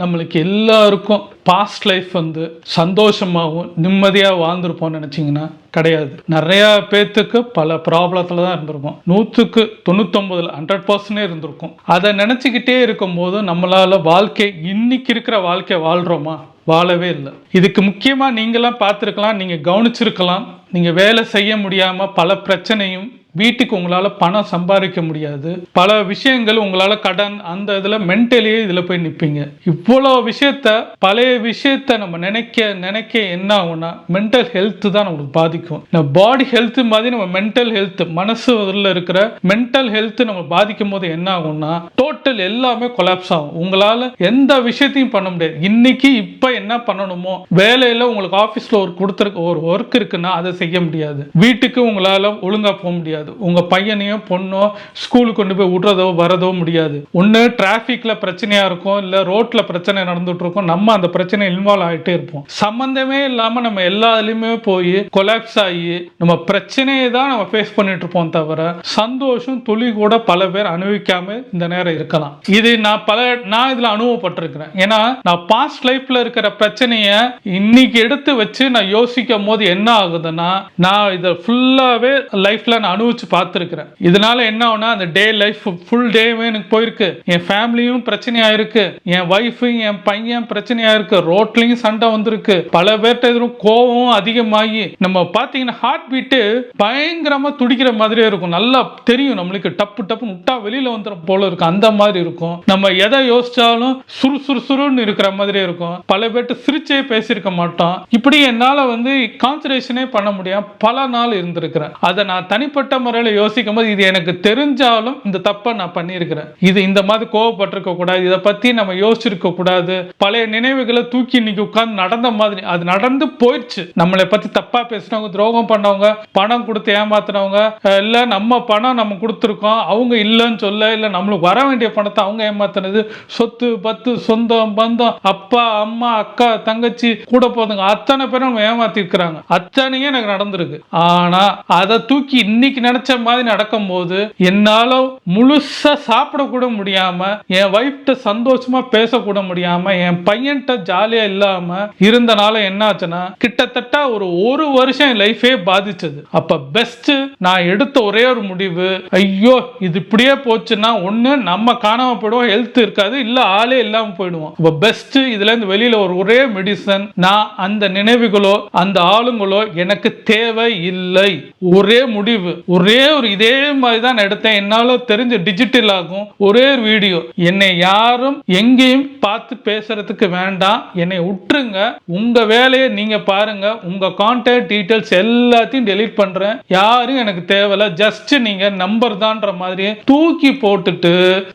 நம்மளுக்கு எல்லாருக்கும் past life வந்து சந்தோஷமாகவும் நிம்மதியாக வாழ்ந்துருப்போம்னு நினச்சிங்கன்னா கிடையாது. நிறையா பேர்த்துக்கு பல ப்ராப்ளத்தில் தான் இருந்திருக்கும். நூற்றுக்கு தொண்ணூத்தொம்பதில் ஹண்ட்ரட் பர்சன்டே இருந்திருக்கும். அதை நினச்சிக்கிட்டே இருக்கும்போது நம்மளால் வாழ்க்கை இன்னைக்கு இருக்கிற வாழ்க்கை வாழ்கிறோமா வாழவே இல்லை. இதுக்கு முக்கியமாக நீங்களாம் பார்த்துருக்கலாம் நீங்கள் கவனிச்சிருக்கலாம். நீங்கள் வேலை செய்ய முடியாமல் பல பிரச்சனையும் வீட்டுக்கு உங்களால் பணம் சம்பாதிக்க முடியாது. பல விஷயங்கள் உங்களால் கடன் அந்த இதில் மென்டலியே இதில் போய் நிற்பீங்க இவ்வளோ விஷயத்த பழைய விஷயத்த நம்ம நினைக்க நினைக்க என்ன ஆகும்னா மென்டல் ஹெல்த் தான் நம்மளுக்கு பாதிக்கும். நம்ம பாடி ஹெல்த் மாதிரி நம்ம மென்டல் ஹெல்த் மனசு இதில் இருக்கிற மென்டல் ஹெல்த் நம்ம பாதிக்கும் போது என்ன ஆகும்னா டோட்டல் எல்லாமே கொலாப்ஸ் ஆகும். உங்களால் எந்த விஷயத்தையும் பண்ண முடியாது. இன்னைக்கு இப்போ என்ன பண்ணணுமோ வேலையில் உங்களுக்கு ஆஃபீஸில் ஒரு கொடுத்துருக்க ஒரு ஒர்க் இருக்குன்னா அதை செய்ய முடியாது. வீட்டுக்கு உங்களால் ஒழுங்காக போக முடியாது. உங்கள் பையனையும் பொண்ணோ ஸ்கூலுக்கு கொண்டு போய் விடுறதோ வரதோ முடியாது. ஒன்று டிராஃபிக்கில் பிரச்சனையாக இருக்கும் இல்லை ரோட்டில் பிரச்சனை நடந்துட்டு இருக்கும் நம்ம அந்த பிரச்சனை இன்வால்வ் ஆகிட்டே இருப்போம். சம்மந்தமே இல்லாமல் நம்ம எல்லாத்துலேயுமே போய் கொலாப்ஸ் ஆகி நம்ம பிரச்சனையை தான் நம்ம ஃபேஸ் பண்ணிட்டு இருப்போம் தவிர சந்தோஷம் துளி கூட பல பேர் அனுபவிக்காம இந்த நேரம் இருக்கலாம். இது நான் பல நான் இதில் அனுபவப்பட்டிருக்கிறேன். ஏன்னா நான் பாஸ்ட் லைஃப்ல இருக்கிற பிரச்சனையை இன்னைக்கு எடுத்து வச்சு நான் யோசிக்கும் போது என்ன ஆகுதுன்னா நான் இதை ஃபுல்லாகவே லைஃப்ல நான் அனுபவிச்சு பார்த்துருக்கிறேன். இதனால என்ன ஆகுனா அந்த டே லைஃப் ஃபுல் டேவே எனக்கு போயிருக்கு. என் ஃபேமிலியும் பிரச்சனையா இருக்கு என் ஒய்ஃபு என் பையன் பிரச்சனையா இருக்கு ரோட்லயும் சண்டை வந்திருக்கு. பல பேர்கிட்ட எதிரும் கோவம் அதிகமாகி நம்ம பார்த்தீங்கன்னா ஹார்ட் பீட்டு பயங்கரமா துடிக்கிற மாதிரியே இருக்கும். நல்லா தெரியும் நம்மளுக்கு. டப்பு டப்புன்னு விட்டா வெளியில வந்துடும் போல இருக்கும். அந்த மாதிரி இருக்கும். நம்ம எதை யோசிச்சாலும் சுறு சுறு சுருன்னு இருக்கிற மாதிரியே இருக்கும். பல பேர்கிட்ட சிரிச்சே பேசியிருக்க மாட்டோம். இப்படி என்னால வந்து கான்சன்ட்ரேஷனே பண்ண முடியாம பல நாள் இருந்திருக்கிறேன். அதை நான் தனிப்பட்ட முறையில் யோசிக்கும் போது இது எனக்கு தெரிஞ்சாலும் இந்த தப்பை நான் பண்ணியிருக்கிறேன். இது இந்த மாதிரி கோவப்பட்டிருக்க கூடாது இதை பத்தி நம்ம யோசிச்சிருக்க கூடாது. பழைய நினைவுகளை தூக்கி இன்னைக்கு உட்கார்ந்து நடந்த மாதிரி அது நடந்து போயிடுச்சு. நம்மளை பத்தி தப்பா பேசினவங்க துரோகம் பண்ணவங்க பணம் கொடுத்து ஏமாத்தினவங்க இல்ல நம்ம பணம் நம்ம கொடுத்துருக்கோம் அவங்க இல்லைன்னு சொல்ல இல்ல நம்மளுக்கு வர வேண்டிய பணத்தை அவங்க ஏமாத்துனது சொத்து பத்து சொந்தம் பந்தம் அப்பா அம்மா அக்கா தங்கச்சி கூட போதுங்க அத்தனை பேரும் ஏமாத்திருக்கிறாங்க. அத்தனையும் எனக்கு நடந்திருக்கு. ஆனா அதை தூக்கி இன்னைக்கு நினைச்ச மாதிரி நடக்கும்போது என்னால முழுசா சாப்பிட கூட முடியாம என் ஒய்ஃப்ட்ட சந்தோஷமா பேசக்கூட முடியாம என் பையன்கிட்ட ஜாலியா இல்லாம இருந்தனால என்ன ஆச்சுன்னா கிட்டத்தட்ட ஒரு ஒரு வருஷம் என் லைஃபே பாதிச்சது. அப்ப பெஸ்ட் நான் எடுத்த ஒரே ஒரு முடிவு ஐயோ இது இப்படியே போச்சுன்னா ஒண்ணு நம்ம காணாம போயிடுவோம் ஹெல்த் இருக்காது இல்ல ஆளே இல்லாம போயிடுவோம். அப்ப பெஸ்ட் இதுல இருந்து வெளியில ஒரு ஒரே மெடிசன் நான் அந்த நினைவுகளோ அந்த ஆளுங்களோ எனக்கு தேவை இல்லை ஒரே முடிவு ஒரே ஒரு இதே மாதிரி தான் எடுத்தேன். என்னால தெரிஞ்ச டிஜிட்டல் ஆகும். ஒரே ஒரு வீடியோ என்னை யாரும் எங்கேயும் பார்த்து பேசுறதுக்கு வேண்டாம். என்னை விட்டுருங்க. உங்க வேலையை நீங்க பாருங்க. உங்க கான்டாக்ட் டீட்டெயில்ஸ் எல்லாத்தையும் டெலீட் பண்றேன். யாரும் எனக்கு தேவையில்ல. ஜஸ்ட் நீங்க நம்பர் தான்ற மாதிரியே தூக்கி போட்டுட்டு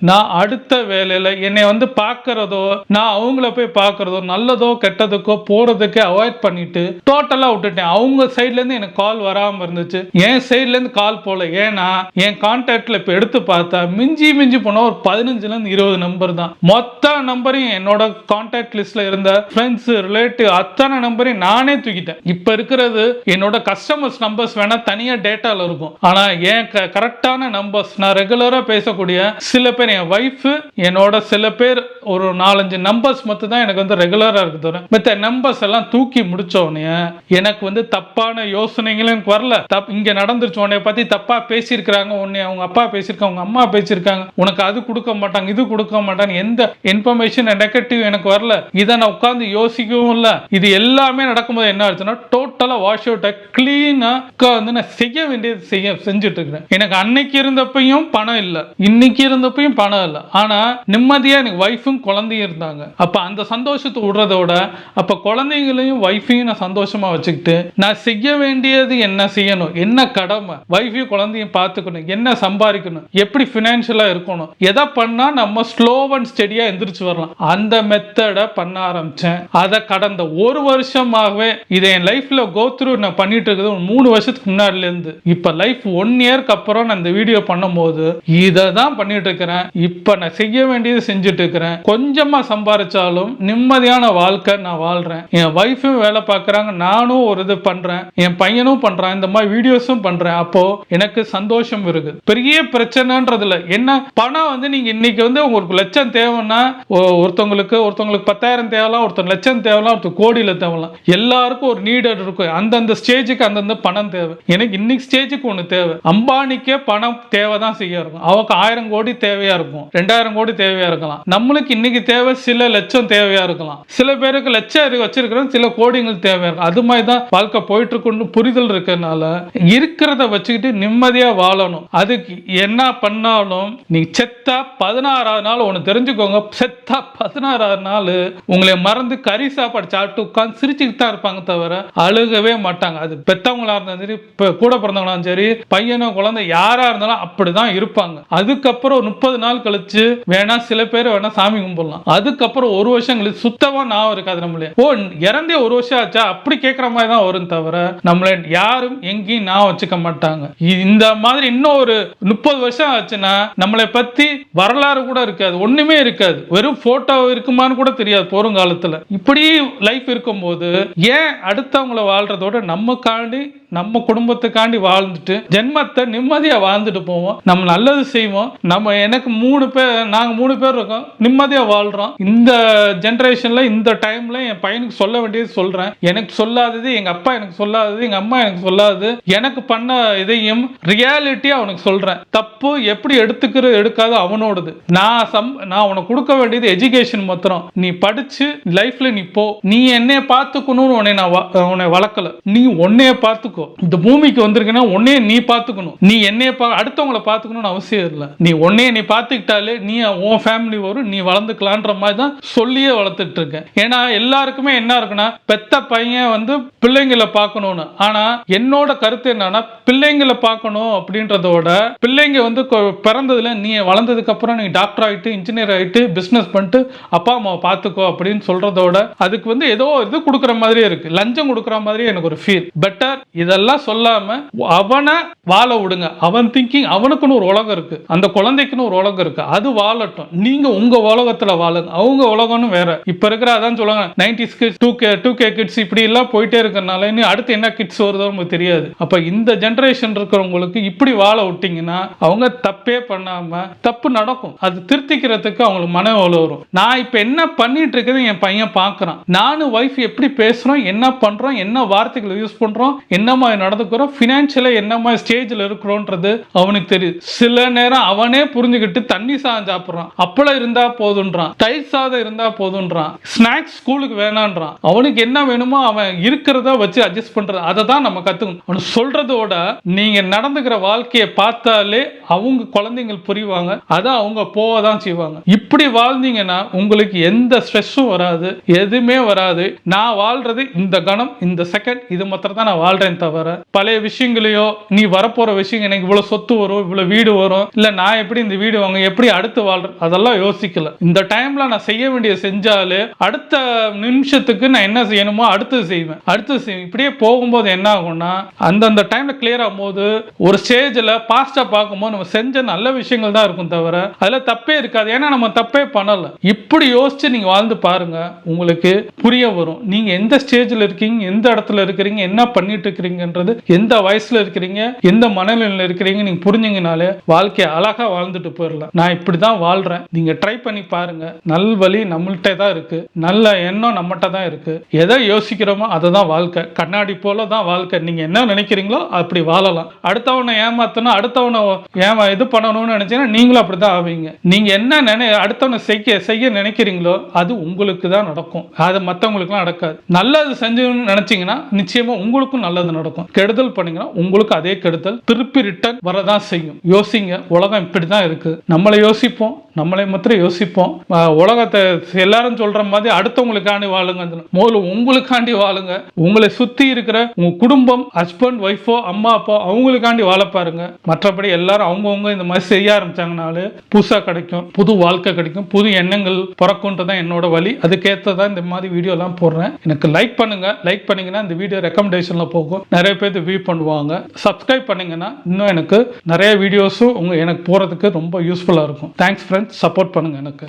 நான் அடுத்த வேலையில என்னை வந்து பார்க்கறதோ நான் அவங்கள போய் பார்க்கறதோ நல்லதோ கெட்டதுக்கோ போறதுக்கே அவாய்ட் பண்ணிட்டு டோட்டலா விட்டுட்டேன். அவங்க சைட்ல இருந்து எனக்கு கால் வராம இருந்துச்சு. என் சைட்ல இருந்து கால் போல. ஏன்னா என் கான்டாக்ட்ல இப்ப எடுத்து பார்த்தா மிஞ்சி மிஞ்சி போன ஒரு பதினஞ்சுல இருந்து இருபது நம்பர் தான். மொத்த நம்பரையும் என்னோட கான்டாக்ட் லிஸ்ட்ல இருந்த ஃப்ரெண்ட்ஸ் ரிலேட்டிவ் அத்தனை நம்பரையும் நானே தூக்கிட்டேன். இப்ப இருக்கிறது என்னோட கஸ்டமர்ஸ் நம்பர்ஸ் வேணா தனியா டேட்டால இருக்கும். ஆனா என் கரெக்டான நம்பர்ஸ் நான் ரெகுலரா பேசக்கூடிய சில பேர் என் ஒய்ஃப் என்னோட சில பேர் ஒரு நாலஞ்சு நம்பர்ஸ் மட்டும் தான் எனக்கு வந்து ரெகுலரா இருக்கு தவிர மத்த நம்பர்ஸ் எல்லாம் தூக்கி முடிச்ச உடனே எனக்கு வந்து தப்பான யோசனைகளும் எனக்கு வரல. தப் இங்க நடந்துருச்சு உன்னை பத்தி தப்பா பேசியிருக்கிறாங்க உன்னை அவங்க அப்பா பேசியிருக்காங்க அவங்க அம்மா பேசியிருக்காங்க. உனக்கு அது கொடுக்க மாட்டாங்க இது கொடுக்க மாட்டாங்க. எந்த இன்ஃபர்மேஷன் நெகட்டிவ் எனக்கு வரல. இதை நான் உட்காந்து யோசிக்கவும் இல்லை. இது எல்லாமே நடக்கும்போது என்ன ஆச்சுன்னா டோட்டலா வாஷ் அவுட்டை கிளீனா உட்காந்து நான் செய்ய வேண்டியது செய்ய செஞ்சுட்டு இருக்கிறேன் எனக்கு அன்னைக்கு இருந்தப்பையும் பணம் இல்லை. இன்னைக்கு இருந்தப்பையும் பணம் இல்லை. ஆனா நிம்மதியா எனக்கு ஒய்ஃபும் குழந்தையும் இருந்தாங்க. அப்ப அந்த சந்தோஷத்தை விடுறதோட அப்ப குழந்தைங்களையும் ஒய்ஃபையும் நான் சந்தோஷமா வச்சுக்கிட்டு நான் செய்ய வேண்டியது என்ன செய்யணும்? என்ன கடமை? லைஃபையும் குழந்தையும் பார்த்துக்கணும். என்ன சம்பாதிக்கணும்? எப்படி ஃபினான்ஷியலாக இருக்கணும்? எதை பண்ணால் நம்ம ஸ்லோ அண்ட் ஸ்டெடியாக எந்திரிச்சு வரலாம். அந்த மெத்தடை பண்ண ஆரம்பிச்சேன். அதை கடந்த ஒரு வருஷமாகவே இதை என் லைஃப்பில் கோ த்ரூ நான் பண்ணிட்டு இருக்குது மூணு வருஷத்துக்கு முன்னாடிலேருந்து இப்போ லைஃப் ஒன் இயர்க்கு அப்புறம் நான் இந்த வீடியோ பண்ணும்போது இதை தான் பண்ணிட்டு இருக்கிறேன். இப்போ நான் செய்ய வேண்டியது செஞ்சுட்டு இருக்கிறேன். கொஞ்சமாக சம்பாதிச்சாலும் நிம்மதியான வாழ்க்கை நான் வாழ்கிறேன் என் ஒய்ஃபும் வேலை பார்க்குறாங்க. நானும் ஒரு இது பண்ணுறேன் என் பையனும் பண்ணுறான் இந்த மாதிரி வீடியோஸும் பண்ணுறேன் அப்போது எனக்கு சந்தோஷம் இருக்குது பெரிய பிரச்சனைன்றதுல என்ன? பணம் வந்து நீங்க இன்னைக்கு வந்து உங்களுக்கு லட்சம் தேவைன்னா ஒருத்தவங்களுக்கு ஒருத்தவங்களுக்கு பத்தாயிரம் தேவலாம் ஒருத்தர் லட்சம் தேவலாம் ஒருத்தர் கோடியில தேவலாம். எல்லாருக்கும் ஒரு நீடட் இருக்கும் அந்தந்த ஸ்டேஜுக்கு அந்தந்த பணம் தேவை. எனக்கு இன்னைக்கு ஸ்டேஜுக்கு ஒண்ணு தேவை. அம்பானிக்கே பணம் தேவை தான் செய்ய இருக்கும். அவருக்கு ஆயிரம் கோடி தேவையா இருக்கும். ரெண்டாயிரம் கோடி தேவையா இருக்கலாம். நம்மளுக்கு இன்னைக்கு தேவை சில லட்சம் தேவையா இருக்கலாம். சில பேருக்கு லட்சம் வச்சிருக்கிறோம். சில கோடிகள் தேவையா இருக்கும். அது மாதிரி தான் வாழ்க்கை போயிட்டு இருக்குன்னு புரிதல் இருக்கிறதுனால இருக்கிறத வச்சுக்கிட்டு நிம்மதியா வாழணும். அதுக்கு என்ன பண்ணாலும் நீ செத்தா பதினாறாவது நாள் ஒன்று தெரிஞ்சுக்கோங்க. செத்தா பதினாறாவது நாள் உங்களை மறந்து கறி சாப்பாடு சாப்பிட்டு உட்காந்து சிரிச்சுக்கிட்டு தான் இருப்பாங்க தவிர அழுகவே மாட்டாங்க. அது பெத்தவங்களா இருந்தாலும் சரி இப்போ கூட பிறந்தவங்களாலும் சரி பையனோ குழந்தை யாரா இருந்தாலும் அப்படிதான் இருப்பாங்க. அதுக்கப்புறம் முப்பது நாள் கழிச்சு வேணா சில பேர் வேணா சாமி கும்பிடலாம். அதுக்கப்புறம் ஒரு வருஷம் கழிச்சு சுத்தமா நான் இருக்காது நம்மளே. ஓ இறந்தே ஒரு வருஷம் ஆச்சா? அப்படி கேட்குற மாதிரி தான் வரும் தவிர நம்மளை யாரும் எங்கேயும் நான் வச்சுக்க மாட்டாங்க. இந்த மாதிரி இன்னும் ஒரு முப்பது வருஷம் ஆச்சுன்னா நம்மளை பத்தி வரலாறு கூட இருக்காது ஒண்ணுமே இருக்காது. வெறும் போட்டோ இருக்குமான்னு கூட தெரியாது போறங்காலத்துல இப்படி லைஃப் இருக்கும்போது ஏன் அடுத்தவங்களை வாழ்றதோட நமக்காண்டி நம்ம குடும்பத்துக்காண்டி வாழ்ந்துட்டு ஜென்மத்தை நிம்மதியா வாழ்ந்துட்டு போவோம். நம்ம நல்லது செய்வோம். நம்ம எனக்கு மூணு பேர் நாங்க மூணு பேர் இருக்கோம். நிம்மதியா வாழ்றோம். இந்த ஜென்ரேஷன்ல இந்த டைம்ல என் பையனுக்கு சொல்ல வேண்டியது சொல்றேன். எனக்கு சொல்லாதது எங்க அப்பா எனக்கு சொல்லாதது எங்க அம்மா எனக்கு சொல்லாதது. எனக்கு பண்ண இதை இதையும் ரியாலிட்டியா அவனுக்கு சொல்றேன். தப்பு எப்படி எடுத்துக்கிற எடுக்காத அவனோடது. நான் சம் நான் உனக்கு கொடுக்க வேண்டியது எஜுகேஷன் மாத்திரம். நீ படிச்சு லைஃப்ல நீ போ. நீ என்னைய பார்த்துக்கணும்னு உன்னை நான் உன்னை வளர்க்கல. நீ உன்னைய பார்த்துக்கோ. இந்த பூமிக்கு வந்திருக்குன்னா உன்னைய நீ பார்த்துக்கணும். நீ என்னைய பா அடுத்தவங்கள பார்த்துக்கணும்னு அவசியம் இல்லை. நீ உன்னைய நீ பார்த்துக்கிட்டாலே நீ உன் ஃபேமிலி வரும் நீ வளர்ந்துக்கலான்ற மாதிரி தான் சொல்லியே வளர்த்துட்டு இருக்கேன். ஏன்னா எல்லாருக்குமே என்ன இருக்குன்னா பெத்த பையன் வந்து பிள்ளைங்களை பார்க்கணும்னு. ஆனா என்னோட கருத்து என்னன்னா பிள்ளைங்களை பார்க்கணும் அப்படின்றதோட பிள்ளைங்க வந்து பிறந்ததுல நீ வளர்ந்ததுக்கு அப்புறம் நீ டாக்டர் ஆகிட்டு இன்ஜினியர் ஆயிட்டு பிஸ்னஸ் பண்ணிட்டு அப்பா அம்மாவை பார்த்துக்கோ அப்படின்னு சொல்றதோட அதுக்கு வந்து ஏதோ இது கொடுக்குற மாதிரியே இருக்கு. லஞ்சம் கொடுக்குற மாதிரி எனக்கு ஒரு ஃபீல் பெட்டர் இதெல்லாம் சொல்லாம அவனை வாழ விடுங்க. அவன் திங்கிங் அவனுக்குன்னு ஒரு உலகம் இருக்கு. அந்த குழந்தைக்குன்னு ஒரு உலகம் இருக்கு. அது வாழட்டும். நீங்க உங்க உலகத்துல வாழுங்க. அவங்க உலகம்னு வேற. இப்ப இருக்கிற அதான் சொல்லுவாங்க nineties kids two K two K kids இப்படி எல்லாம் போயிட்டே இருக்கனால இன்னும் அடுத்து என்ன கிட்ஸ் வருதோ நமக்கு தெரியாது. அப்ப இந்த ஜென்ரேஷன் இருக்கிறவங்களுக்கு இப்படி வாழ விட்டீங்கன்னா அவங்க தப்பே பண்ணாம தப்பு நடக்கும். அது திருத்திக்கிறதுக்கு அவங்களுக்கு மன வரும். நான் இப்ப என்ன பண்ணிட்டு இருக்கிறது என் பையன் பாக்குறான். நானும் ஒய்ஃப் எப்படி பேசுறோம் என்ன பண்றோம் என்ன வார்த்தைகளை யூஸ் பண்றோம் என்ன மாதிரி நடந்துக்கிறோம் ஃபினான்ஷியலா என்ன மாதிரி ஸ்டேஜ்ல இருக்கிறோன்றது அவனுக்கு தெரியுது. சில நேரம் அவனே புரிஞ்சுக்கிட்டு தண்ணி சாதம் சாப்பிடுறான். அப்பளம் இருந்தா போதுன்றான். தயிர் சாதம் இருந்தா போதுன்றான். ஸ்நாக்ஸ் ஸ்கூலுக்கு வேணான்றான். அவனுக்கு என்ன வேணுமோ அவன் இருக்கிறத வச்சு அட்ஜஸ்ட் பண்றது. அதை தான் நம்ம கத்துக்கணும். அவன் சொல்றதோட நீங்க நடந்துக்கிற வாழ்க்கையை பார்த்தாலே அவங்க குழந்தைங்க புரிவாங்க. அதை அவங்க போக தான் செய்வாங்க. இப்படி வாழ்ந்தீங்கன்னா உங்களுக்கு எந்த ஸ்ட்ரெஸ்ஸும் வராது எதுவுமே வராது. நான் வாழ்றது இந்த கணம் இந்த செகண்ட் இது மாத்திரம் தான் நான் வாழ்றேன் தவிர பழைய விஷயங்களையோ நீ வரப்போற விஷயம் எனக்கு இவ்வளவு சொத்து வரும் இவ்வளவு வீடு வரும் இல்ல நான் எப்படி இந்த வீடு வாங்க எப்படி அடுத்து வாழ்றேன் அதெல்லாம் யோசிக்கல. இந்த டைம்ல நான் செய்ய வேண்டிய செஞ்சாலே அடுத்த நிமிஷத்துக்கு நான் என்ன செய்யணுமோ அடுத்தது செய்வேன். அடுத்தது செய்வேன். இப்படியே போகும்போது என்ன ஆகும்னா அந்தந்த டைம்ல கிளியர் ஆகும்போது ஒரு ஸ்டேஜில் பாஸ்ட்டாக பார்க்கும்போது நம்ம செஞ்ச நல்ல விஷயங்கள் தான் இருக்கும் தவிர அதில் தப்பே இருக்காது. ஏன்னா நம்ம தப்பே பண்ணலை. இப்படி யோசிச்சு நீங்கள் வாழ்ந்து பாருங்கள் உங்களுக்கு புரிய வரும். நீங்கள் எந்த ஸ்டேஜில் இருக்கீங்க எந்த இடத்துல இருக்கிறீங்க என்ன பண்ணிட்டு இருக்கிறீங்கன்றது எந்த வயசில் இருக்கிறீங்க எந்த மனநிலையில் இருக்கிறீங்க நீங்கள் புரிஞ்சிங்கனாலே வாழ்க்கையை அழகாக வாழ்ந்துட்டு போயிடலாம். நான் இப்படி தான் வாழ்கிறேன் நீங்கள் ட்ரை பண்ணி பாருங்கள் நல் வழி நம்மள்கிட்ட தான் இருக்குது நல்ல எண்ணம் நம்மகிட்ட தான் இருக்குது எதை யோசிக்கிறோமோ அதை தான் வாழ்க்கை. கண்ணாடி போல தான் வாழ்க்கை. நீங்கள் என்ன நினைக்கிறீங்களோ அப்படி வாழலாம். அடுத்தவனை ஏமாத்தணும் அடுத்தவனை ஏமா இது பண்ணணும்னு நினைச்சீங்கன்னா நீங்களும் அப்படி தான் ஆவீங்க. நீங்க என்ன நினை அடுத்தவனை செய்ய செய்ய நினைக்கிறீங்களோ அது உங்களுக்கு தான் நடக்கும். அது மற்றவங்களுக்குலாம் நடக்காது. நல்லது செஞ்சோம்னு நினைச்சீங்கன்னா நிச்சயமா உங்களுக்கும் நல்லது நடக்கும். கெடுதல் பண்ணீங்கன்னா உங்களுக்கு அதே கெடுதல் திருப்பி ரிட்டர்ன் வரதான் செய்யும். யோசிங்க. உலகம் இப்படி தான் இருக்கு. நம்மளை யோசிப்போம். நம்மளை மாத்திரம் யோசிப்போம். உலகத்தை எல்லாரும் சொல்ற மாதிரி அடுத்தவங்களுக்காண்டி வாழுங்க முதல்ல உங்களுக்காண்டி வாழுங்க. உங்களை சுத்தி இருக்கிற உங்க குடும்பம் ஹஸ்பண்ட் ஒய்ஃபோ அம்மா அப்பா அவங்களுக்காண்டி வாழ பாருங்க. மற்றபடி எல்லாரும் அவங்கவுங்க இந்த மாதிரி செய்ய ஆரம்பிச்சாங்கனாலே புதுசா கிடைக்கும். புது வாழ்க்கை கிடைக்கும். புது எண்ணங்கள் பிறக்கும்ன்றது தான் என்னோட வழி. அதுக்கேற்றதான் இந்த மாதிரி வீடியோலாம் போடுறேன். எனக்கு லைக் பண்ணுங்க. லைக் பண்ணீங்கன்னா இந்த வீடியோ ரெக்கமெண்டேஷன்ல போகும். நிறைய பேர் வியூ பண்ணுவாங்க. சப்ஸ்கிரைப் பண்ணீங்கன்னா இன்னும் எனக்கு நிறைய வீடியோஸும் உங்க எனக்கு போறதுக்கு ரொம்ப யூஸ்ஃபுல்லா இருக்கும். தேங்க்ஸ் ஃப்ரெண்ட் சப்போர்ட் பண்ணுங்க எனக்கு.